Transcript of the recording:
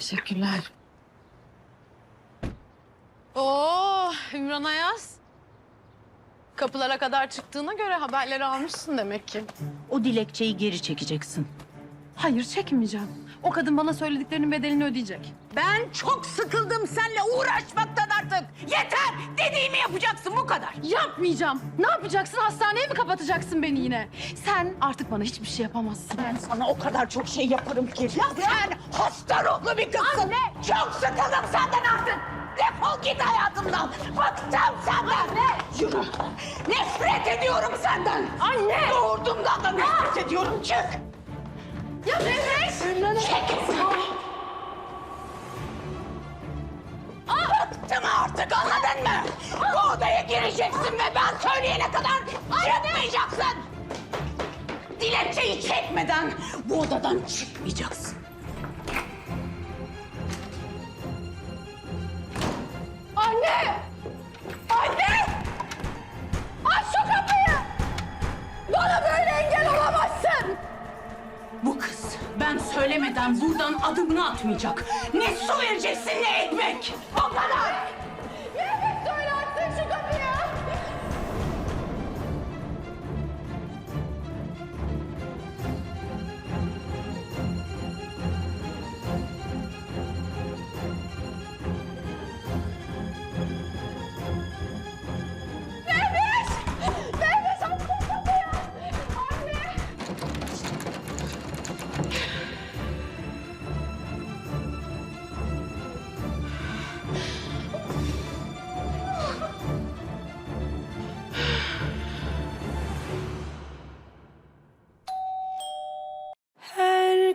Teşekkürler. Oo, Ümran Ayaz. Kapılara kadar çıktığına göre haberleri almışsın demek ki. O dilekçeyi geri çekeceksin. Hayır, çekmeyeceğim. O kadın bana söylediklerinin bedelini ödeyecek. Ben çok sıkıldım seninle uğraşmaktan artık. Dediğimi yapacaksın bu kadar. Yapmayacağım. Ne yapacaksın? Hastaneye mi kapatacaksın beni yine? Sen artık bana hiçbir şey yapamazsın. Ben sana o kadar çok şey yaparım ki. Sen hasta ruhlu bir kızsın. Anne! Çok sıkıldım senden artık. Defol git hayatımdan. Bıktım senden. Anne! Yürü. Nefret ediyorum senden. Anne! Doğurduğumdan da nefret ediyorum. Çık. Ya Mehmet! Çek. Bıktım artık anladın gireceksin ve ben söyleyene kadar çıkmayacaksın. Dilekçeyi çekmeden bu odadan çıkmayacaksın. Anne! Anne! Aç şu kapıyı! Bana böyle engel olamazsın! Bu kız ben söylemeden buradan adımını atmayacak. Ne su vereceksin ne ekmek.